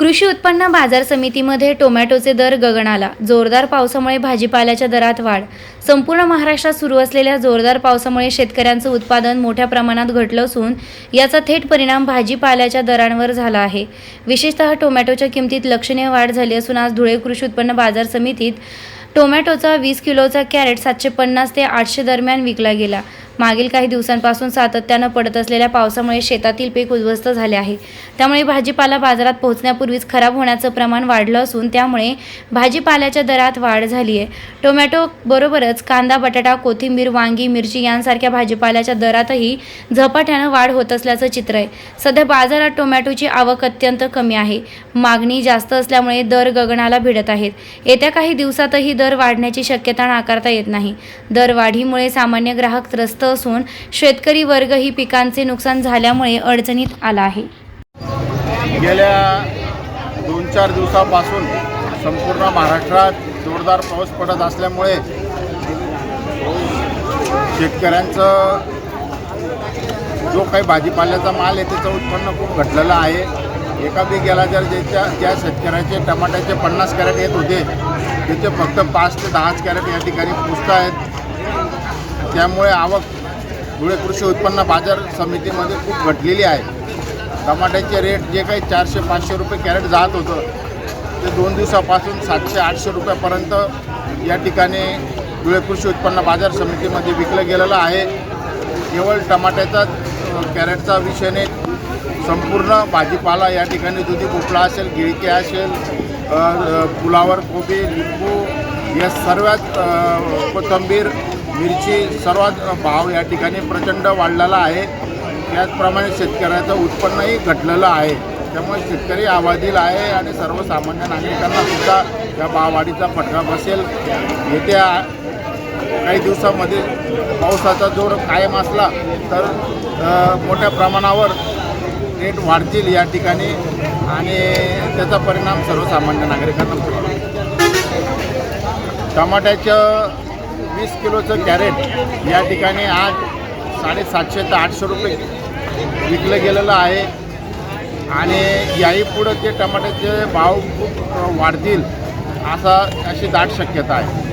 कृषी उत्पन्न बाजार समितीमध्ये टोमॅटोचे दर गगनाला. जोरदार पावसामुळे भाजीपाल्याच्या दरात वाढ. संपूर्ण महाराष्ट्रात सुरू असलेल्या जोरदार पावसामुळे शेतकऱ्यांचं उत्पादन मोठ्या प्रमाणात घटलं असून याचा थेट परिणाम भाजीपाल्याच्या दरांवर झाला आहे. विशेषतः टोमॅटोच्या किमतीत लक्षणीय वाढ झाली असून आज धुळे कृषी उत्पन्न बाजार समितीत टोमॅटोचा वीस किलोचा कॅरेट सातशे पन्नास ते आठशे दरम्यान विकला गेला. मागील काही दिवसांपासून सातत्यानं पडत असलेल्या पावसामुळे शेतातील पीक उद्ध्वस्त झाले आहे. त्यामुळे भाजीपाला बाजारात पोहोचण्यापूर्वीच खराब होण्याचं प्रमाण वाढलं असून त्यामुळे भाजीपाल्याच्या दरात वाढ झाली आहे. टोमॅटो बरोबरच कांदा बटाटा कोथिंबीर वांगी मिरची यांसारख्या भाजीपाल्याच्या दरातही झपाट्यानं वाढ होत असल्याचं चित्र आहे. सध्या बाजारात टोमॅटोची आवक अत्यंत कमी आहे. मागणी जास्त असल्यामुळे दर गगनाला भिडत आहेत. येत्या काही दिवसातही दर वाढण्याची शक्यता नाकारता येत नाही. दरवाढीमुळे सामान्य ग्राहक त्रस्त असून शेतकरी वर्ग ही पिकांचे नुकसान झाल्यामुळे अडचणीत आला आहे. गेल्या दोन चार दिवसापासून संपूर्ण महाराष्ट्रात जोरदार पाऊस पडत असल्यामुळे शेतकऱ्यांचं जो काही भाजीपाल्याचा माल आहे त्याचं उत्पन्न खूप घटलेलं आहे. एका बिघ्याला जर ज्याच्या ज्या शेतकऱ्याचे टमाट्याचे पन्नास कॅरेट येत होते त्याचे फक्त पाच ते दहाच कॅरेट या ठिकाणी पुसत आहेत त्यामुळे आवक धुळे कृषी उत्पन्न बाजार समितीमध्ये खूप घटलेली आहे. टमाट्याचे रेट जे काही चारशे पाचशे रुपये कॅरेट जात होतं ते दोन दिवसापासून सातशे आठशे रुपयापर्यंत या ठिकाणी धुळे कृषी उत्पन्न बाजार समितीमध्ये विकलं गेलेलं आहे. केवळ टमाट्याचा कॅरेटचा विषय नाही संपूर्ण भाजीपाला या ठिकाणी दुधी भोपळा असेल गिळके असेल फुलावर कोबी लिंबू या सर्वात कोथंबीर कोथिंबीर मिरची सर्वात भाव या ठिकाणी प्रचंड वाढलेला आहे. त्याचप्रमाणे शेतकऱ्याचं उत्पन्नही घटलेलं आहे. त्यामुळे शेतकरी आवाजील आहे आणि सर्वसामान्य नागरिकांना सुद्धा या भाववाढीचा फटका बसेल. येत्या काही दिवसामध्ये पावसाचा जोर कायम असला तर मोठ्या प्रमाणावर रेट वाढतील या ठिकाणी आणि त्याचा परिणाम सर्वसामान्य नागरिकांना होईल. टमाट्याचं वीस किलोचं कॅरेट या ठिकाणी आज साडेसातशे ते आठशे रुपये विकलं गेलेलं आहे. आणि याही पुढं ते टमाट्याचे भाव खूप वाढतील असा अशी दाट शक्यता आहे.